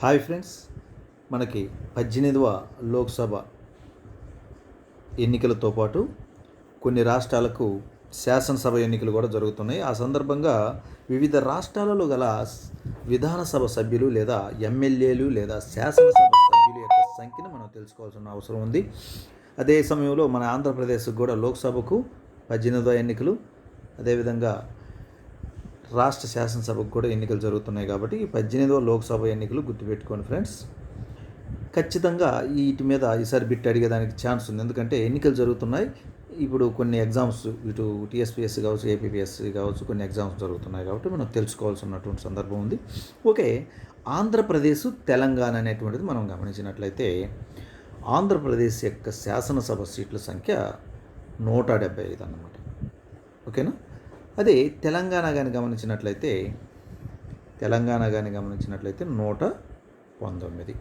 Hi friends మనకి పద్దెనిమిదవ లోక్సభ ఎన్నికలతో పాటు కొన్ని రాష్ట్రాలకు శాసనసభ ఎన్నికలు కూడా జరుగుతున్నాయి. ఆ సందర్భంగా వివిధ రాష్ట్రాలలో గల విధానసభ సభ్యులు లేదా ఎమ్మెల్యేలు లేదా శాసనసభ సభ్యుల యొక్క సంఖ్యను మనం తెలుసుకోవాల్సిన అవసరం ఉంది. అదే సమయంలో మన ఆంధ్రప్రదేశ్ కూడా లోక్సభకు పద్దెనిమిదవ ఎన్నికలు అదేవిధంగా రాష్ట్ర శాసనసభకు కూడా ఎన్నికలు జరుగుతున్నాయి కాబట్టి ఈ పద్దెనిమిదవ లోక్సభ ఎన్నికలు గుర్తుపెట్టుకోండి ఫ్రెండ్స్. ఖచ్చితంగా వీటి మీద ఈసారి బిట్ అడిగేదానికి ఛాన్స్ ఉంది. ఎందుకంటే ఎన్నికలు జరుగుతున్నాయి. ఇప్పుడు కొన్ని ఎగ్జామ్స్ ఇటు టీఎస్పీఎస్సీ కావచ్చు ఏపీపీఎస్సీ కావచ్చు కొన్ని ఎగ్జామ్స్ జరుగుతున్నాయి కాబట్టి మనం తెలుసుకోవాల్సినటువంటి సందర్భం ఉంది. ఓకే ఆంధ్రప్రదేశ్ తెలంగాణ అనేటువంటిది మనం గమనించినట్లయితే ఆంధ్రప్రదేశ్ యొక్క శాసనసభ సీట్ల సంఖ్య నూట డెబ్బై ఐదు అన్నమాట. ఓకేనా? అదే తెలంగాణ కానీ గమనించినట్లయితే తెలంగాణ కానీ గమనించినట్లయితే నూట పంతొమ్మిది.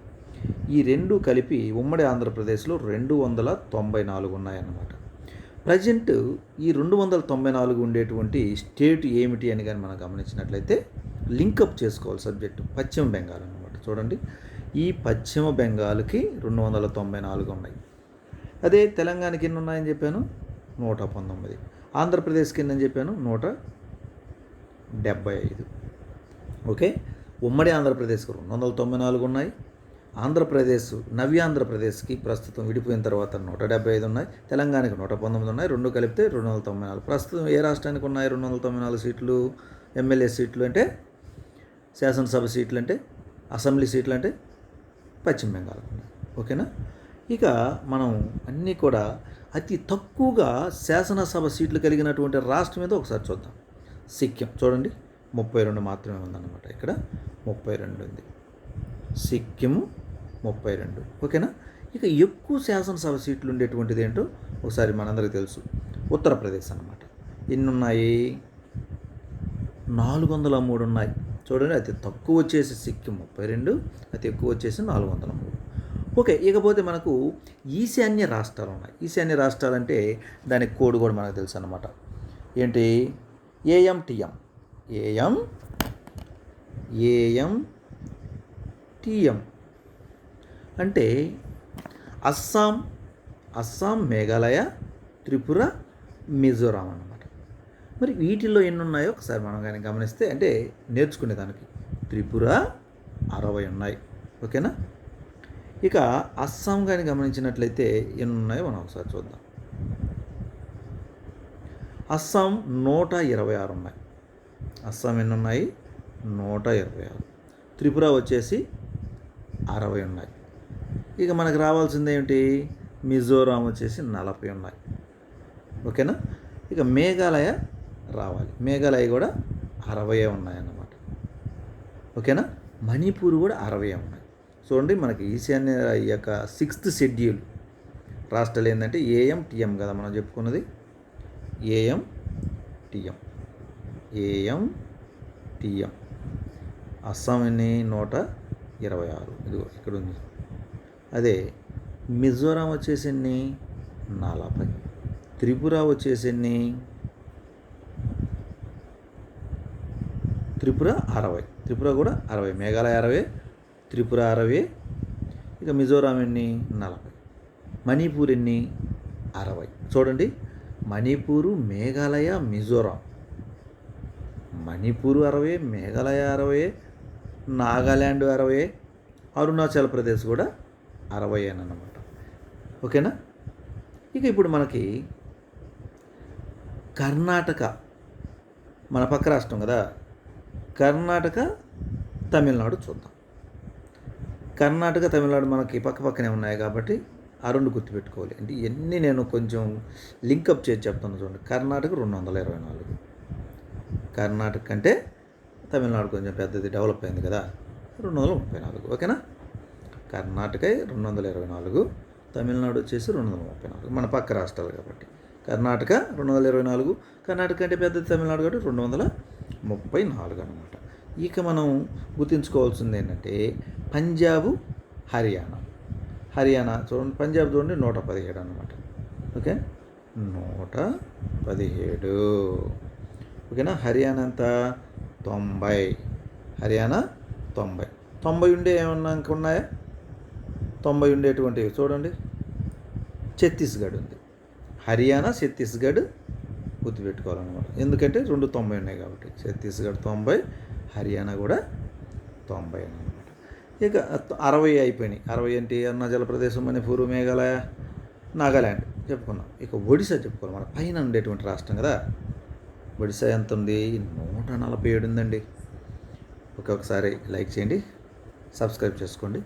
ఈ రెండు కలిపి ఉమ్మడి ఆంధ్రప్రదేశ్లో రెండు వందల తొంభై నాలుగు ఉన్నాయన్నమాట. ప్రజెంట్ ఈ రెండు వందల తొంభై నాలుగు ఉండేటువంటి స్టేట్ ఏమిటి అని కానీ మనం గమనించినట్లయితే లింకప్ చేసుకోవాలి సబ్జెక్టు పశ్చిమ బెంగాల్ అన్నమాట. చూడండి. ఈ పశ్చిమ బెంగాల్కి రెండు వందల తొంభై నాలుగు ఉన్నాయి. అదే తెలంగాణకి ఎన్ని ఉన్నాయని చెప్పాను? నూట పంతొమ్మిది. ఆంధ్రప్రదేశ్కి కింద అని చెప్పాను నూట డెబ్బై ఐదు. ఓకే? ఉమ్మడి ఆంధ్రప్రదేశ్కి రెండు వందల తొంభై నాలుగు ఉన్నాయి. ఆంధ్రప్రదేశ్ నవ్య ఆంధ్రప్రదేశ్కి ప్రస్తుతం విడిపోయిన తర్వాత నూట డెబ్బై ఐదు ఉన్నాయి. తెలంగాణకి నూట పంతొమ్మిది ఉన్నాయి. రెండు కలిపితే రెండు వందల తొంభై నాలుగు. ప్రస్తుతం ఏ రాష్ట్రానికి ఉన్నాయి రెండు వందల తొంభై నాలుగు సీట్లు? ఎమ్మెల్యే సీట్లు అంటే శాసనసభ సీట్లు అంటే అసెంబ్లీ సీట్లు అంటే పశ్చిమ బెంగాల్. ఉన్నాయి ఓకేనా? ఇక మనం అన్నీ కూడా అతి తక్కువగా శాసనసభ సీట్లు కలిగినటువంటి రాష్ట్రం మీద ఒకసారి చూద్దాం. సిక్కిం. చూడండి. ముప్పై రెండు మాత్రమే ఉందన్నమాట ఇక్కడ. ముప్పై రెండు ఉంది. సిక్కిం ముప్పై రెండు. ఓకేనా? ఇక ఎక్కువ శాసనసభ సీట్లు ఉండేటువంటిది ఏంటో ఒకసారి మనందరికీ తెలుసు. ఉత్తరప్రదేశ్ అన్నమాట. ఎన్ని ఉన్నాయి నాలుగు వందల మూడు ఉన్నాయి. చూడండి. అతి తక్కువ వచ్చేసి సిక్కిం ముప్పై రెండు అతి ఎక్కువ వచ్చేసి నాలుగు వందల మూడు. ఓకే ఇకపోతే మనకు ఈశాన్య రాష్ట్రాలు ఉన్నాయి. ఈశాన్య రాష్ట్రాలు అంటే దానికి కోడ్ కూడా మనకు తెలుసు అనమాట ఏంటి? ఏఎంటిఎం. ఏఎం? ఏఎం టిఎం అంటే అస్సాం అస్సాం మేఘాలయ త్రిపుర మిజోరాం అన్నమాట. మరి వీటిల్లో ఎన్ని ఉన్నాయో ఒకసారి మనం కానీ గమనిస్తే అంటే నేర్చుకునే దానికి త్రిపుర అరవై ఉన్నాయి. ఓకేనా? ఇక అస్సాం కానీ గమనించినట్లయితే ఎన్ని ఉన్నాయో మనం ఒకసారి చూద్దాం. అస్సాం నూట ఇరవై ఆరు ఉన్నాయి. అస్సాం ఎన్ని ఉన్నాయి? నూట ఇరవై ఆరు. త్రిపుర వచ్చేసి అరవై ఉన్నాయి. ఇక మనకు రావాల్సింది ఏమిటి మిజోరాం వచ్చేసి నలభై ఉన్నాయి. ఓకేనా? ఇక మేఘాలయ రావాలి. మేఘాలయ కూడా అరవై ఉన్నాయన్నమాట. ఓకేనా? మణిపూర్ కూడా అరవై ఉన్నాయి. చూడండి మనకి ఈశాన్య ఈ యొక్క సిక్స్త్ షెడ్యూల్ రాష్ట్రాలు ఏంటంటే ఏఎం టిఎం కదా మనం చెప్పుకున్నది. AM TM AM TM Assam ఎన్ని? నూట ఇరవై ఆరు. ఇదిగో ఇక్కడ ఉంది. అదే మిజోరాం వచ్చేసి ఎన్ని? నలభై. త్రిపుర వచ్చేసి ఎన్ని? త్రిపుర అరవై. త్రిపుర కూడా అరవై. మేఘాలయ అరవై. త్రిపుర అరవై ఇక మిజోరాం ఎన్ని? నలభై. మణిపూర్ ఎన్ని? అరవై. చూడండి మణిపూరు మేఘాలయ మిజోరాం. మణిపూర్ అరవై మేఘాలయ అరవై నాగాల్యాండ్ అరవై అరుణాచల్ ప్రదేశ్ కూడా అరవై అన్నమాట. ఓకేనా? ఇక ఇప్పుడు మనకి కర్ణాటక మన పక్క రాష్ట్రం కదా? కర్ణాటక తమిళనాడు చూద్దాం. కర్ణాటక తమిళనాడు మనకి పక్క పక్కనే ఉన్నాయి కాబట్టి ఆ రెండు గుర్తుపెట్టుకోవాలి. అంటే ఇవన్నీ నేను కొంచెం లింకప్ చేసి చెప్తాను చూడండి. కర్ణాటక రెండు వందల ఇరవై నాలుగు. కర్ణాటక కంటే తమిళనాడు కొంచెం పెద్దది డెవలప్ అయింది కదా. రెండు వందల ముప్పై నాలుగు. ఓకేనా? కర్ణాటక రెండు వందల ఇరవై నాలుగు. తమిళనాడు వచ్చేసి రెండు వందల ముప్పై నాలుగు. మన పక్క రాష్ట్రాలు కాబట్టి. కర్ణాటక రెండు వందల ఇరవై నాలుగు. కర్ణాటక అంటే పెద్దది తమిళనాడు కాబట్టి రెండు వందల ముప్పై నాలుగు అనమాట ఇక మనం గుర్తుంచుకోవాల్సింది ఏంటంటే పంజాబ్ హర్యానా. హర్యానా చూడండి పంజాబ్ చూడండి నూట పదిహేడు అనమాట ఓకే? నూట పదిహేడు. ఓకేనా? హర్యానా ఎంత? తొంభై. హర్యానా తొంభై. తొంభై ఉండే ఏమన్నా ఇంకా ఉన్నాయా? తొంభై ఉండేటువంటివి చూడండి. ఛత్తీస్గఢ్ ఉంది. హర్యానా ఛత్తీస్గఢ్ గుర్తుపెట్టుకోవాలన్నమాట. ఎందుకంటే రెండు తొంభై ఉన్నాయి కాబట్టి. ఛత్తీస్గఢ్ తొంభై హర్యానా కూడా తొంభై అన్నమాట. ఇక అరవై అయిపోయినాయి. అరవై అంటే అరుణాచల్ ప్రదేశ్ మణిపూర్ మేఘాలయ నాగాల్యాండ్ చెప్పుకున్నాం. ఇక ఒడిశా చెప్పుకోవాలి. మన పైన ఉండేటువంటి రాష్ట్రం కదా. ఒడిశా ఎంత ఉంది? నూట నలభై ఏడు ఉందండి. ఒక్కొక్కసారి లైక్ చేయండి. సబ్స్క్రైబ్ చేసుకోండి.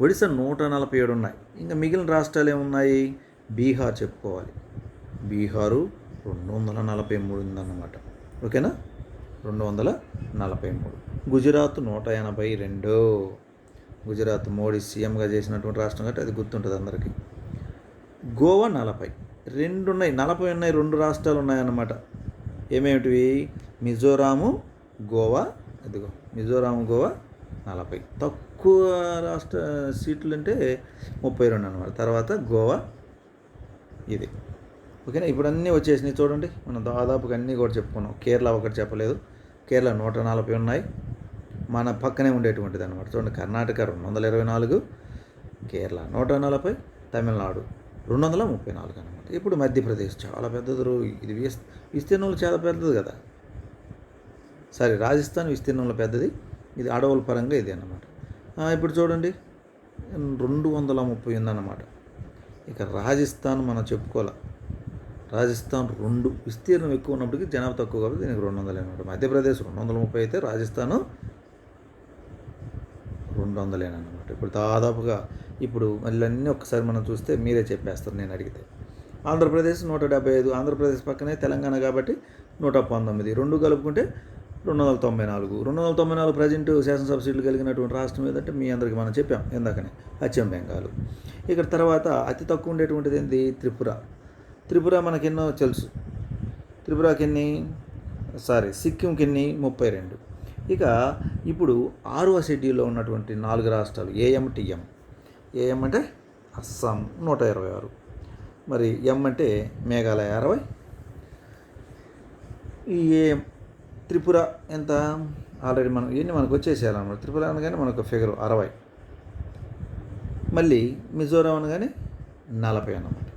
ఒడిశా నూట నలభై ఏడు ఉన్నాయి. ఇంకా మిగిలిన రాష్ట్రాలు ఏమున్నాయి? బీహార్ చెప్పుకోవాలి. బీహారు రెండు వందల నలభై మూడు ఉందన్నమాట. ఓకేనా? రెండు వందల నలభై మూడు. గుజరాత్ నూట ఎనభై రెండు. గుజరాత్ మోడీ సీఎంగా చేసినటువంటి రాష్ట్రం కాబట్టి అది గుర్తుంటుంది అందరికీ. గోవా నలభై. రెండు ఉన్నాయి నలభై ఉన్నాయి రెండు రాష్ట్రాలు ఉన్నాయన్నమాట. ఏమేమిటివి? మిజోరాము గోవా ఇదిగో మిజోరాము గోవా నలభై. తక్కువ రాష్ట్ర సీట్లు అంటే ముప్పై రెండు అనమాట తర్వాత గోవా ఇది. ఓకేనా? ఇప్పుడు అన్నీ వచ్చేసినాయి చూడండి. మనం దాదాపుగా అన్నీ కూడా చెప్పుకున్నాం. కేరళ ఒకటి చెప్పలేదు. కేరళ నూట నలభై ఉన్నాయి. మన పక్కనే ఉండేటువంటిది అనమాట చూడండి కర్ణాటక రెండు వందల ఇరవై నాలుగు కేరళ నూట నలభై తమిళనాడు రెండు వందల ముప్పై నాలుగు అనమాట ఇప్పుడు మధ్యప్రదేశ్ చాలా పెద్దది రో- ఇది విస్ విస్తీర్ణంలో చాలా పెద్దది కదా. సరే రాజస్థాన్ విస్తీర్ణంలో పెద్దది. ఇది అడవుల పరంగా ఇది అన్నమాట. ఇప్పుడు చూడండి రెండు వందల ముప్పై ఉందన్నమాట ఇక రాజస్థాన్ మనం చెప్పుకోవాలి. రాజస్థాన్ రెండు విస్తీర్ణం ఎక్కువ ఉన్నప్పటికీ జనాభా తక్కువ కాబట్టి దీనికి రెండు వందలు అనమాట. మధ్యప్రదేశ్ రెండు వందల ముప్పై అయితే రాజస్థాన్ రెండు వందలేనమాట ఇప్పుడు దాదాపుగా ఇప్పుడు మళ్ళీ అన్నీ ఒకసారి మనం చూస్తే మీరే చెప్పేస్తారు నేను అడిగితే. ఆంధ్రప్రదేశ్ నూట డెబ్బై ఐదు ఆంధ్రప్రదేశ్ పక్కనే తెలంగాణ కాబట్టి నూట పంతొమ్మిది. రెండు కలుపుకుంటే రెండు వందల తొంభై నాలుగు. రెండు వందల తొంభై నాలుగు ప్రజెంట్ శాసనసభ సీట్లు కలిగినటువంటి రాష్ట్రం ఏదంటే మీ అందరికీ మనం చెప్పాం. ఇందాకనే పశ్చిమ బెంగాల్. ఇక్కడ తర్వాత అతి తక్కువ ఉండేటువంటిది ఏంటి త్రిపుర. త్రిపుర మనకెన్నో తెలుసు. త్రిపురకి ఎన్ని సారీ సిక్కింకి ఎన్ని ముప్పై రెండు. ఇక ఇప్పుడు ఆరవ షెడ్యూల్లో ఉన్నటువంటి నాలుగు రాష్ట్రాలు ఏఎం టీఎం. ఏఎం అంటే అస్సాం నూట ఇరవై ఆరు. మరి ఎం అంటే మేఘాలయ అరవై. ఈ ఏఎం త్రిపుర ఎంత? ఆల్రెడీ మనం ఇవన్నీ మనకు వచ్చేసేయాలన్నమాట త్రిపుర అనగానే మనకు ఫిగర్ అరవై. మళ్ళీ మిజోరాం అనగానే నలభై అన్నమాట.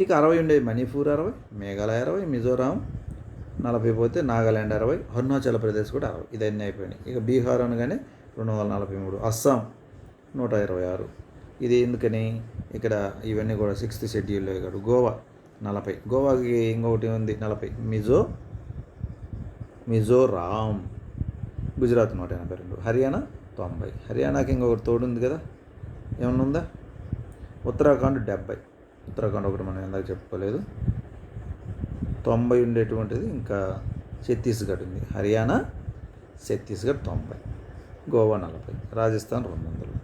ఇక అరవై ఉండేవి మణిపూర్ అరవై మేఘాలయ అరవై మిజోరాం నలభై పోతే నాగాల్యాండ్ అరవై అరుణాచల్ ప్రదేశ్ కూడా అరవై. ఇదన్నీ అయిపోయినాయి. ఇక బీహార్ అనగానే రెండు వందల నలభై మూడు అస్సాం నూట ఇరవై ఆరు. ఇది ఎందుకని? ఇక్కడ ఇవన్నీ కూడా సిక్స్త్ షెడ్యూల్లో ఇక్కడ గోవా నలభై. గోవాకి ఇంకొకటి ఉంది నలభై. మిజో మిజోరాం. గుజరాత్ నూట ఎనభై రెండు. హర్యానా తొంభై. హర్యానాకి ఇంకొకటి తోడు ఉంది కదా. ఏమన్నా ఉందా? ఉత్తరాఖండ్ డెబ్బై. ఉత్తరాఖండ్ ఒకటి మనం ఇందాక చెప్పుకోలేదు. తొంభై ఉండేటువంటిది ఇంకా ఛత్తీస్గఢ్ ఉంది. హర్యానా ఛత్తీస్గఢ్ తొంభై గోవా నలభై రాజస్థాన్ రెండు వందలు.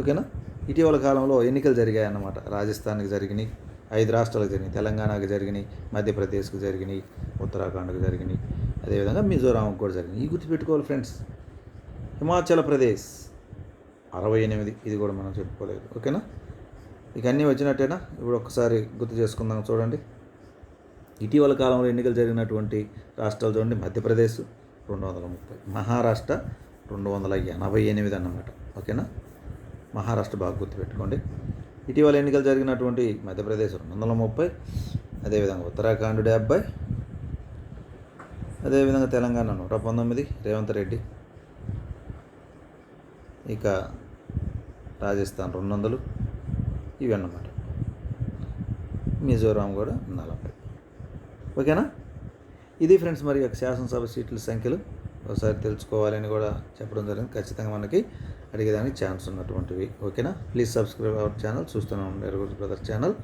ఓకేనా? ఇటీవల కాలంలో ఎన్నికలు జరిగాయి అన్నమాట రాజస్థాన్కి జరిగినాయి ఐదు రాష్ట్రాలకు జరిగినాయి. తెలంగాణకు జరిగినాయి మధ్యప్రదేశ్కు జరిగినాయి ఉత్తరాఖండ్కు జరిగినాయి. అదేవిధంగా మిజోరాంకి కూడా జరిగినాయి. ఈ గుర్తుపెట్టుకోవాలి ఫ్రెండ్స్. హిమాచల్ ప్రదేశ్ అరవై ఎనిమిది ఇది కూడా మనం చెప్పుకోలేదు. ఓకేనా? ఇక అన్నీ వచ్చినట్టేనా? ఇప్పుడు ఒక్కసారి గుర్తు చేసుకుందాం చూడండి. ఇటీవల కాలంలో ఎన్నికలు జరిగినటువంటి రాష్ట్రాలు చూడండి. మధ్యప్రదేశ్ రెండు వందల ముప్పై మహారాష్ట్ర రెండు వందల ఎనభై ఎనిమిది అన్నమాట. ఓకేనా? మహారాష్ట్ర బాగా గుర్తుపెట్టుకోండి. ఇటీవల ఎన్నికలు జరిగినటువంటి మధ్యప్రదేశ్ రెండు వందల ముప్పై అదేవిధంగా ఉత్తరాఖండ్ డెబ్బై అదేవిధంగా తెలంగాణ నూట పంతొమ్మిది రేవంత్ రెడ్డి. ఇక రాజస్థాన్ రెండు వందలు ఇవి అన్నమాట మిజోరాం కూడా నలభై. ఓకేనా? ఇది ఫ్రెండ్స్ మరి యొక్క శాసనసభ సీట్ల సంఖ్యలు. ఒకసారి తెలుసుకోవాలని కూడా చెప్పడం జరిగింది. ఖచ్చితంగా మనకి అడిగేదానికి ఛాన్స్ ఉన్నటువంటివి. ఓకేనా? ప్లీజ్ సబ్స్క్రైబ్ అవర్ ఛానల్ చూస్తూనే ఉండే బ్రదర్ ఛానల్